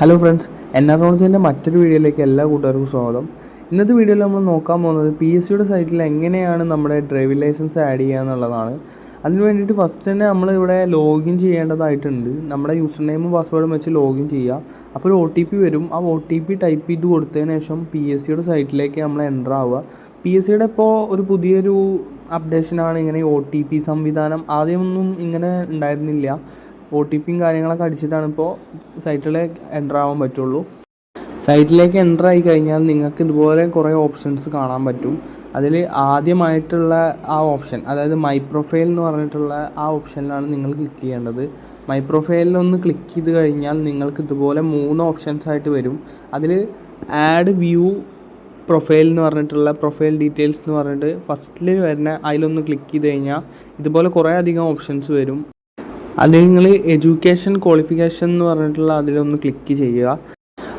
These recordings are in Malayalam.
ഹലോ ഫ്രണ്ട്സ് എൻആർണോളജിന്റെ മറ്റൊരു വീഡിയോയിലേക്ക് എല്ലാ കൂട്ടുകാർക്കും സ്വാഗതം. ഇന്നത്തെ വീഡിയോയിൽ നമ്മൾ നോക്കാൻ പോകുന്നത് പി എസ് സിയുടെ സൈറ്റിൽ എങ്ങനെയാണ് നമ്മുടെ ഡ്രൈവിംഗ് ലൈസൻസ് ആഡ് ചെയ്യുക എന്നുള്ളതാണ്. അതിന് വേണ്ടിയിട്ട് ഫസ്റ്റ് തന്നെ നമ്മൾ ഇവിടെ ലോഗിൻ ചെയ്യേണ്ടതായിട്ടുണ്ട്. നമ്മുടെ യൂസർ നെയിമും പാസ്വേഡും വെച്ച് ലോഗിൻ ചെയ്യുക. അപ്പോൾ ഒരു ഒ ടി പി വരും. ആ ഒ ടി പി ടൈപ്പ് ചെയ്ത് കൊടുത്തതിന് ശേഷം പി എസ് സിയുടെ സൈറ്റിലേക്ക് നമ്മൾ എന്റർ ആവുക. പി എസ് സിയുടെ ഇപ്പോൾ ഒരു പുതിയൊരു അപ്ഡേഷനാണ് ഇങ്ങനെ ഒ ടി പി സംവിധാനം. ആദ്യമൊന്നും ഇങ്ങനെ ഉണ്ടായിരുന്നില്ല. ഒ ടി പിയും കാര്യങ്ങളൊക്കെ അടിച്ചിട്ടാണ് ഇപ്പോൾ സൈറ്റിലേക്ക് എന്റർ ആവാൻ പറ്റുള്ളൂ. സൈറ്റിലേക്ക് എന്റർ ആയി കഴിഞ്ഞാൽ നിങ്ങൾക്ക് ഇതുപോലെ കുറേ ഓപ്ഷൻസ് കാണാൻ പറ്റും. അതിൽ ആദ്യമായിട്ടുള്ള ആ ഓപ്ഷൻ അതായത് മൈ പ്രൊഫൈൽ എന്ന് പറഞ്ഞിട്ടുള്ള ആ ഓപ്ഷനിലാണ് നിങ്ങൾ ക്ലിക്ക് ചെയ്യേണ്ടത്. മൈ പ്രൊഫൈലിൽ ഒന്ന് ക്ലിക്ക് ചെയ്ത് കഴിഞ്ഞാൽ നിങ്ങൾക്ക് ഇതുപോലെ മൂന്ന് ഓപ്ഷൻസ് ആയിട്ട് വരും. അതിൽ ആഡ് വ്യൂ പ്രൊഫൈൽ എന്ന് പറഞ്ഞിട്ടുള്ള പ്രൊഫൈൽ ഡീറ്റെയിൽസ് എന്ന് പറഞ്ഞിട്ട് ഫസ്റ്റിൽ വരുന്ന അതിലൊന്ന് ക്ലിക്ക് ചെയ്ത് കഴിഞ്ഞാൽ ഇതുപോലെ കുറേ അധികം ഓപ്ഷൻസ് വരും. അത് നിങ്ങൾ എഡ്യൂക്കേഷൻ ക്വാളിഫിക്കേഷൻ എന്ന് പറഞ്ഞിട്ടുള്ള അതിലൊന്ന് ക്ലിക്ക് ചെയ്യുക.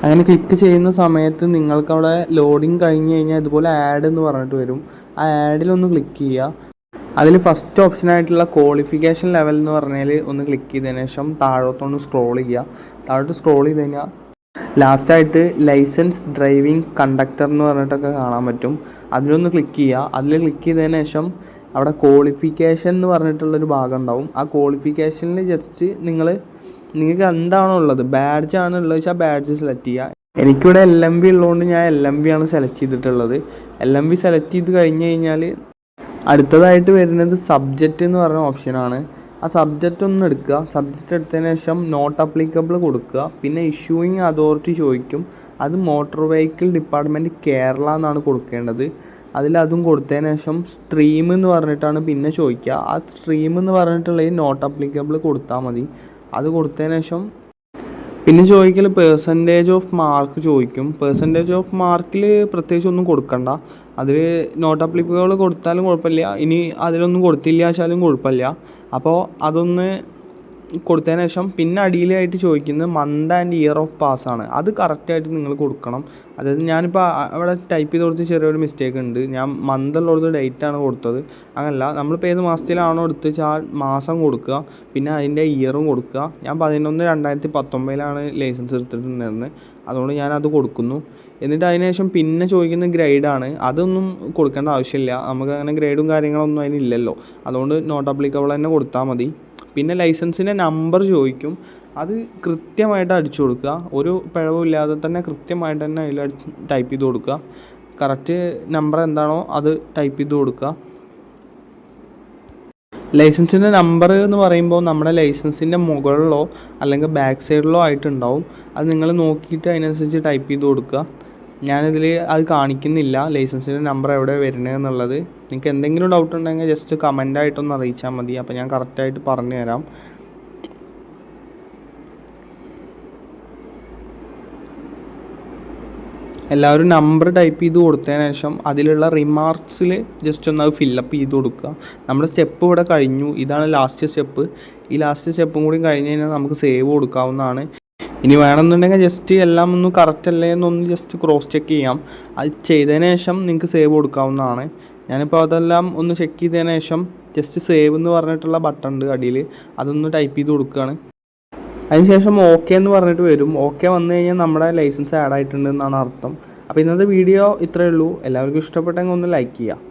അങ്ങനെ ക്ലിക്ക് ചെയ്യുന്ന സമയത്ത് നിങ്ങൾക്ക് അവിടെ ലോഡിങ് കഴിഞ്ഞ് കഴിഞ്ഞാൽ ഇതുപോലെ ആഡ് എന്ന് പറഞ്ഞിട്ട് വരും. ആ ആഡിലൊന്ന് ക്ലിക്ക് ചെയ്യുക. അതിൽ ഫസ്റ്റ് ഓപ്ഷൻ ആയിട്ടുള്ള ക്വാളിഫിക്കേഷൻ ലെവൽ എന്ന് പറഞ്ഞാൽ ഒന്ന് ക്ലിക്ക് ചെയ്തതിന് ശേഷം താഴോട്ടൊന്ന് സ്ക്രോൾ ചെയ്യുക. താഴോട്ട് സ്ക്രോൾ ചെയ്ത് കഴിഞ്ഞാൽ ലാസ്റ്റായിട്ട് ലൈസൻസ് ഡ്രൈവിംഗ് കണ്ടക്ടർ എന്ന് പറഞ്ഞിട്ടൊക്കെ കാണാൻ പറ്റും. അതിലൊന്ന് ക്ലിക്ക് ചെയ്യുക. അതിൽ ക്ലിക്ക് ചെയ്തതിന് ശേഷം അവിടെ ക്വാളിഫിക്കേഷൻ എന്ന് പറഞ്ഞിട്ടുള്ളൊരു ഭാഗം ഉണ്ടാവും ആ ക്വാളിഫിക്കേഷനിൽ ജസ്റ്റ് നിങ്ങൾ നിങ്ങൾക്ക് എന്താണോ ഉള്ളത്? ബാഡ്ജ് ആണ് ഉള്ളത് വെച്ചാൽ ബാഡ്ജ് സെലക്ട് ചെയ്യുക എനിക്കിവിടെ എൽ എം ബി ഉള്ളതുകൊണ്ട് ഞാൻ എൽ എം ബി ആണ് സെലക്ട് ചെയ്തിട്ടുള്ളത്. എൽ എം ബി സെലക്ട് ചെയ്ത് കഴിഞ്ഞ് കഴിഞ്ഞാൽ അടുത്തതായിട്ട് വരുന്നത് സബ്ജക്റ്റ് എന്ന് പറഞ്ഞ ഓപ്ഷനാണ് ആ സബ്ജക്റ്റ് ഒന്ന് എടുക്കുക. സബ്ജക്റ്റ് എടുത്തതിന് ശേഷം നോട്ട് അപ്ലിക്കബിൾ കൊടുക്കുക. പിന്നെ ഇഷ്യൂയിങ് അതോറിറ്റി ചോദിക്കും. അത് മോട്ടോർ വെഹിക്കിൾ ഡിപ്പാർട്ട്മെന്റ് കേരള എന്നാണ് കൊടുക്കേണ്ടത്. അതിൽ അതും കൊടുത്തതിന് ശേഷം സ്ട്രീം എന്ന് പറഞ്ഞിട്ടാണ് പിന്നെ ചോദിക്കുക ആ സ്ട്രീം എന്ന് പറഞ്ഞിട്ടുള്ള ഈ നോട്ട് അപ്ലിക്കബിൾ കൊടുത്താൽ മതി. അത് കൊടുത്തതിന് ശേഷം പിന്നെ ചോദിക്കൽ പേഴ്സന്റേജ് ഓഫ് മാർക്ക് ചോദിക്കും. പേഴ്സന്റേജ് ഓഫ് മാർക്കിൽ പ്രത്യേകിച്ച് ഒന്നും കൊടുക്കണ്ട. അതിൽ നോട്ട് അപ്ലിക്കബിൾ കൊടുത്താലും കുഴപ്പമില്ല. ഇനി അതിലൊന്നും കൊടുത്തില്ല വെച്ചാലും കുഴപ്പമില്ല. അപ്പോൾ അതൊന്ന് കൊടുത്തതിന് ശേഷം പിന്നെ അടിയിലായിട്ട് ചോദിക്കുന്നത് month and year of pass ആണ്. അത് കറക്റ്റായിട്ട് നിങ്ങൾ കൊടുക്കണം. അതായത് ഞാനിപ്പോൾ അവിടെ ടൈപ്പ് ചെയ്ത് കൊടുത്ത് ചെറിയൊരു മിസ്റ്റേക്ക് ഉണ്ട്. ഞാൻ മന്ത് ഉള്ളത് ഡേറ്റ് ആണ് കൊടുത്തത്. അങ്ങനല്ല നമ്മളിപ്പോൾ ഏത് മാസത്തിലാണോ എടുത്ത് ആ മാസം കൊടുക്കുക. പിന്നെ അതിന്റെ ഇയറും കൊടുക്കുക. ഞാൻ പതിനൊന്ന് രണ്ടായിരത്തി പത്തൊമ്പതിലാണ് ലൈസൻസ് എടുത്തിട്ടുണ്ടായിരുന്നത് അതുകൊണ്ട് ഞാൻ അത് കൊടുക്കുന്നു. എന്നിട്ട് അതിനുശേഷം പിന്നെ ചോദിക്കുന്ന ഗ്രേഡാണ് അതൊന്നും കൊടുക്കേണ്ട ആവശ്യമില്ല. നമുക്ക് അങ്ങനെ ഗ്രേഡും കാര്യങ്ങളൊന്നും അതിനില്ലല്ലോ അതുകൊണ്ട് നോട്ട് അപ്ലിക്കബിൾ തന്നെ കൊടുത്താൽ മതി. പിന്നെ ലൈസൻസിന്റെ നമ്പർ ചോദിക്കും. അത് കൃത്യമായിട്ട് അടിച്ചു കൊടുക്കുക. ഒരു പിഴവും ഇല്ലാതെ തന്നെ കൃത്യമായിട്ട് തന്നെ അതിൽ ടൈപ്പ് ചെയ്ത് കൊടുക്കുക. കറക്റ്റ് നമ്പർ എന്താണോ അത് ടൈപ്പ് ചെയ്ത് കൊടുക്കുക. ലൈസൻസിന്റെ നമ്പർ എന്ന് പറയുമ്പോൾ നമ്മുടെ ലൈസൻസിന്റെ മുകളിലോ അല്ലെങ്കിൽ ബാക്ക് സൈഡിലോ ആയിട്ടുണ്ടാവും. അത് നിങ്ങൾ നോക്കിയിട്ട് അതിനനുസരിച്ച് ടൈപ്പ് ചെയ്ത് കൊടുക്കുക. ഞാനിതിൽ അത് കാണിക്കുന്നില്ല ലൈസൻസിന്റെ നമ്പർ എവിടെ വരുന്നത് എന്നുള്ളത്. നിങ്ങൾക്ക് എന്തെങ്കിലും ഡൗട്ട് ഉണ്ടെങ്കിൽ ജസ്റ്റ് കമന്റ് ആയിട്ടൊന്ന് അറിയിച്ചാൽ മതി. അപ്പോൾ ഞാൻ കറക്റ്റായിട്ട് പറഞ്ഞു തരാം. എല്ലാവരും നമ്പർ ടൈപ്പ് ചെയ്ത് കൊടുത്തതിന് ശേഷം അതിലുള്ള റിമാർക്സിൽ ജസ്റ്റ് ഒന്ന് അത് ഫില്ലപ്പ് ചെയ്ത് കൊടുക്കുക. നമ്മുടെ സ്റ്റെപ്പ് ഇവിടെ കഴിഞ്ഞു. ഇതാണ് ലാസ്റ്റ് സ്റ്റെപ്പ് ഈ ലാസ്റ്റ് സ്റ്റെപ്പും കൂടി കഴിഞ്ഞ് കഴിഞ്ഞാൽ നമുക്ക് സേവ് കൊടുക്കാവുന്നതാണ്. ഇനി വേണമെന്നുണ്ടെങ്കിൽ ജസ്റ്റ് എല്ലാം ഒന്ന് കറക്റ്റ് അല്ലേ എന്നൊന്ന് ജസ്റ്റ് ക്രോസ് ചെക്ക് ചെയ്യാം. അത് ചെയ്തതിന് ശേഷം നിങ്ങൾക്ക് സേവ് കൊടുക്കാവുന്നതാണ്. ഞാനിപ്പോൾ അതെല്ലാം ഒന്ന് ചെക്ക് ചെയ്തതിന് ശേഷം ജസ്റ്റ് സേവ് എന്ന് പറഞ്ഞിട്ടുള്ള ബട്ടൺ ഉണ്ട് അടിയിൽ. അതൊന്ന് ടൈപ്പ് ചെയ്ത് കൊടുക്കുകയാണ് അതിനുശേഷം ഓക്കെ എന്ന് പറഞ്ഞിട്ട് വരും. ഓക്കെ വന്നു കഴിഞ്ഞാൽ നമ്മുടെ ലൈസൻസ് ആഡ് ആയിട്ടുണ്ട് എന്നാണ് അർത്ഥം. അപ്പോൾ ഇന്നത്തെ വീഡിയോ ഇത്രയേ ഉള്ളൂ. എല്ലാവർക്കും ഇഷ്ടപ്പെട്ടെങ്കിൽ ഒന്ന് ലൈക്ക് ചെയ്യുക.